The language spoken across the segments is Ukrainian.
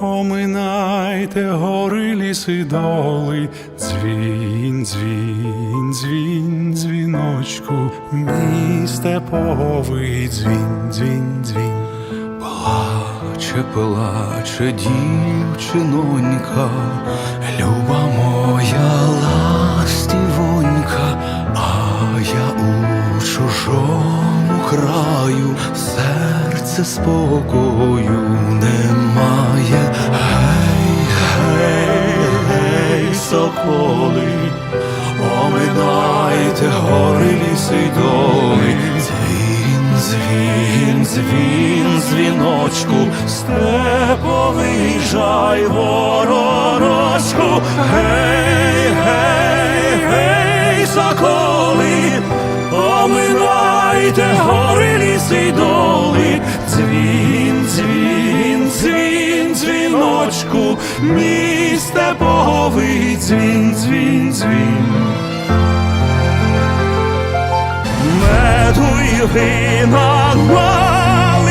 Оминайте гори ліси доли, дзвін, дзвін, дзвін, дзвіночку, мій степовий дзвін, дзвін, дзвін. Плаче, плаче дівчинонька, люба моя ластівонька, а я у чужому краю, серце спокою немає. Соколи, оминайте гори ліси й доли. Дзвін, дзвін, дзвін, дзвіночку, степовий жай воророчку. Гей, гей, гей, соколи, оминайте гори ліси й доли. Дзвін, дзвін, дзвін, дзвіночку, мій степовий дзвін, дзвін, дзвін. Меду й вина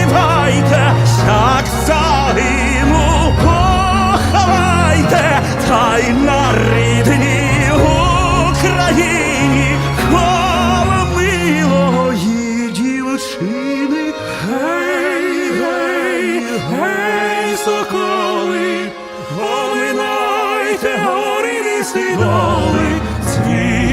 наливайте, як загину поховайте, та гори ліси доли, дзвін,